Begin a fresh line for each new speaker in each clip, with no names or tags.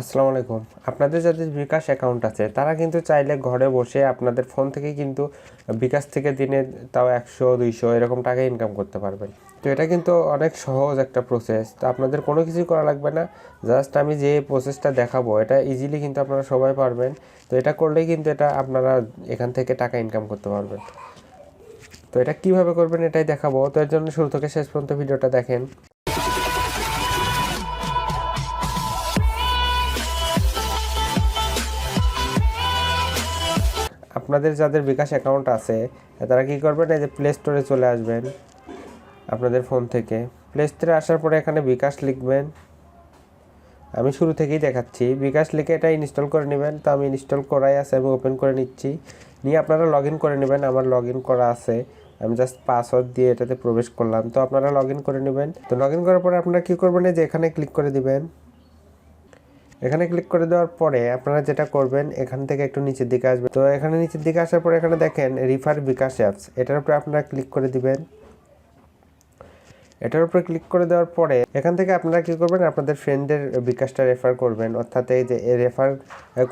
আসসালামু আলাইকুম। আপনাদের যাদের বিকাশ অ্যাকাউন্ট আছে, তারা কিন্তু চাইলে ঘরে বসে আপনাদের ফোন থেকেই কিন্তু বিকাশ থেকে দিনে তাও একশো, দুইশো এরকম টাকা ইনকাম করতে পারবেন। তো এটা কিন্তু অনেক সহজ একটা প্রসেস তো আপনাদের কোনো কিছুই করা লাগবে না। জাস্ট আমি যে প্রসেসটা দেখাবো, এটা ইজিলি কিন্তু আপনারা সবাই পারবেন। তো এটা করলেই কিন্তু এটা আপনারা এখান থেকে টাকা ইনকাম করতে পারবেন। তো এটা কীভাবে করবেন এটাই দেখাবো। তো এর জন্য শুরু থেকে শেষ পর্যন্ত ভিডিওটা দেখেন। আপনাদের যাদের বিকাশ অ্যাকাউন্ট আছে, তারা কি করবেন? এই যে প্লে স্টোরে চলে আসবেন আপনাদের ফোন থেকে। প্লে স্টোরে আসার পরে এখানে বিকাশ লিখবেন। আমি শুরু থেকেই দেখাচ্ছি। বিকাশ লিখে এটা ইনস্টল করে নেবেন। তো আমি ইনস্টল করাই আছে, আমি ওপেন করে নিচ্ছি। নিয়ে আপনারা লগ করে নেবেন। আমার লগ করা আছে। আমি জাস্ট পাসওয়ার্ড দিয়ে এটাতে প্রবেশ করলাম। তো আপনারা লগ করে নেবেন। তো লগ করার পরে আপনারা কী করবেন? এই যে এখানে ক্লিক করে দিবেন। এখানে ক্লিক করে দেওয়ার পরে আপনারা যেটা করবেন, এখান থেকে একটু নিচের দিকে আসবেন। তো এখানে নিচের দিকে আসার পরে এখানে দেখেন রিফার বিকাশ অ্যাপস এটার উপরে আপনারা ক্লিক করে দিবেন। এটার উপরে ক্লিক করে দেওয়ার পরে এখান থেকে আপনারা কী করবেন, আপনাদের ফ্রেন্ডের বিকাশটা রেফার করবেন। অর্থাৎ এই যে রেফার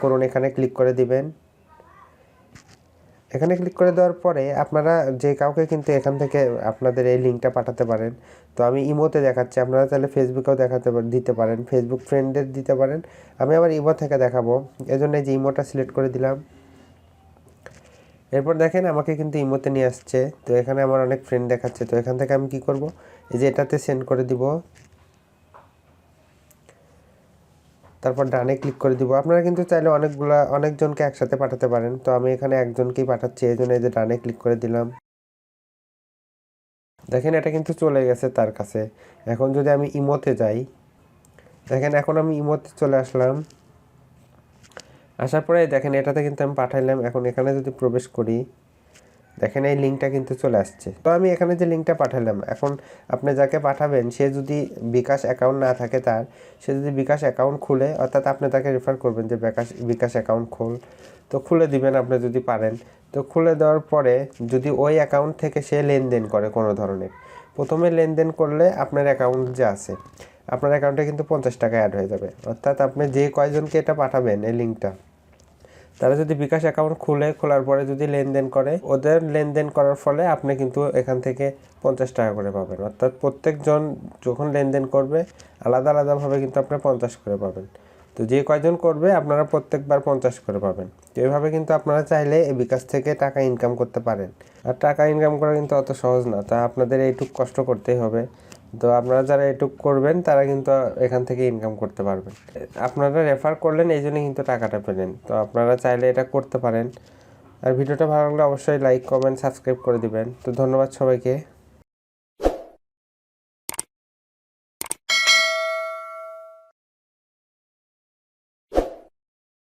করুন, এখানে ক্লিক করে দিবেন। এখানে ক্লিক করে দেওয়ার পরে আপনারা যে কাউকে কিন্তু এখান থেকে আপনাদের এই লিঙ্কটা পাঠাতে পারেন। তো আমি ইমোতে দেখাচ্ছি, আপনারা তাহলে ফেসবুকেও দেখাতে দিতে পারেন ফেসবুক ফ্রেন্ডের দিতে পারেন। আমি আবার ইমো থেকে দেখাবো, এজন্য যে ইমোটা সিলেক্ট করে দিলাম। এরপর দেখেন আমাকে কিন্তু ইমোতে নিয়ে আসছে, তো এখানে আমার অনেক ফ্রেন্ড দেখাচ্ছে, তো এখান থেকে আমি কি করব? এই যে এটাতে সেন্ড করে দিব। তারপর ডানে ক্লিক করে দিব। আপনারা কিন্তু চাইলে অনেকগুলা, অনেকজনকে একসাথে পাঠাতে পারেন। তো আমি এখানে একজনকেই পাঠাচ্ছি, এই জন্য এই যে ডানে ক্লিক করে দিলাম। দেখেন, এটা কিন্তু চলে গেছে তার কাছে। এখন যদি আমি ইমোতে যাই, দেখেন, এখন আমি ইমোতে চলে আসলাম। আসার পরে দেখেন, এটাতে কিন্তু আমি পাঠাইলাম। এখন এখানে যদি প্রবেশ করি দেখেন এই লিঙ্কটা কিন্তু চলে আসছে। তো আমি এখানে যে লিঙ্কটা পাঠালাম, এখন আপনি যাকে পাঠাবেন, সে যদি বিকাশ অ্যাকাউন্ট না থাকে তার, সে যদি বিকাশ অ্যাকাউন্ট খুলে, অর্থাৎ আপনি তাকে রেফার করবেন যে বিকাশ বিকাশ অ্যাকাউন্ট খোল, তো খুলে দিবেন আপনি যদি পারেন। তো খুলে দেওয়ার পরে যদি ওই অ্যাকাউন্ট থেকে সে লেনদেন করে কোনো ধরনের, প্রথমে লেনদেন করলে আপনার অ্যাকাউন্ট যে আছে, আপনার অ্যাকাউন্টে কিন্তু পঞ্চাশ টাকা অ্যাড হয়ে যাবে। অর্থাৎ আপনি যে কয়জনকে এটা পাঠাবেন, এই লিঙ্কটা তারা যদি বিকাশ অ্যাকাউন্ট খুলে, খোলার পরে যদি লেনদেন করে, ওদের লেনদেন করার ফলে আপনি কিন্তু এখান থেকে পঞ্চাশ টাকা করে পাবেন। অর্থাৎ প্রত্যেকজন যখন লেনদেন করবে, আলাদা আলাদাভাবে কিন্তু আপনি পঞ্চাশ করে পাবেন। তো যে কয়জন করবে, আপনারা প্রত্যেকবার পঞ্চাশ করে পাবেন। তো এভাবে কিন্তু আপনারা চাইলে এই বিকাশ থেকে টাকা ইনকাম করতে পারেন। আর টাকা ইনকাম করা কিন্তু অত সহজ না। তা আপনাদের এইটুক কষ্ট করতেই হবে। তো আপনারা যারা এটুক করবেন, তারা কিন্তু এখান থেকে ইনকাম করতে পারবেন আপনারা রেফার করলেন, এই জন্য কিন্তু টাকাটা পেলেন। তো আপনারা চাইলে এটা করতে পারেন। আর ভিডিওটা ভালো লাগলে অবশ্যই লাইক কমেন্ট সাবস্ক্রাইব করে দিবেন। তো ধন্যবাদ সবাইকে।